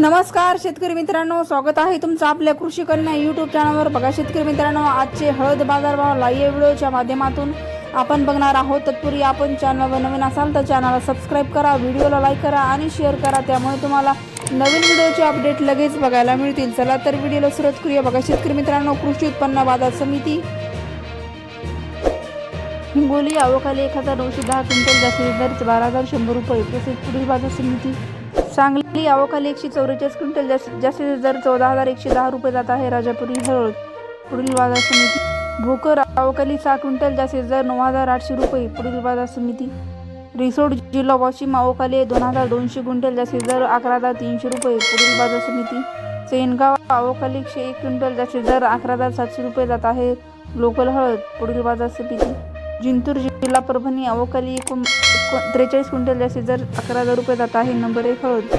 नमस्कार शेतकरी मित्रांनो. स्वागत आहे तुमचं आपल्या कृषी कन्या यूट्यूब चॅनलवर बघा शेतकरी मित्रांनो आजचे हळद बाजारभाव लाईव्ह व्हिडिओच्या माध्यमातून आपण बघणार आहोत. तत्पूर्वी आपण चॅनलवर नवीन असाल तर चॅनलला सबस्क्राईब करा व्हिडिओला लाईक करा आणि शेअर करा. त्यामुळे तुम्हाला नवीन व्हिडिओचे अपडेट लगेच बघायला मिळतील. चला तर व्हिडिओला सुरुवात करूया. बघा शेतकरी मित्रांनो कृषी उत्पन्न बाजार समिती. हिंगोली अवकाली एक हजार नऊशे दहा क्विंटल जास्तीत दर बारा हजार शंभर रुपये. तसेच पुढील बाजार समिती सांगली अवकाली एकशे चौवेचाळीस क्विंटल जास्त जास्तीत दर चौदा हजार एकशे दहा रुपये जात आहे राजापुरी हळद. पुढील बाजार समिती. भोकर अवकाली सहा क्विंटल जास्तीत दर नऊ हजार आठशे रुपये. पुढील बाजार समिती. रिसोड जिल्हा वाशिम अवकाली दोन हजार दोनशे क्विंटल जास्तीत दर अकरा हजार तीनशे रुपये. पुढील बाजार समिती. सेनगाव अवकाली एकशे एक क्विंटल जास्तीत दर अकरा हजार सातशे रुपये जात आहे लोकल हळद. पुढील बाजार समिती. जिंतूर जिल्हा परभणी अवकाली एकूण त्रेचाळीस क्विंटल जास्तीत जर अकरा हजार रुपये जात आहे. नंबर एक हळद.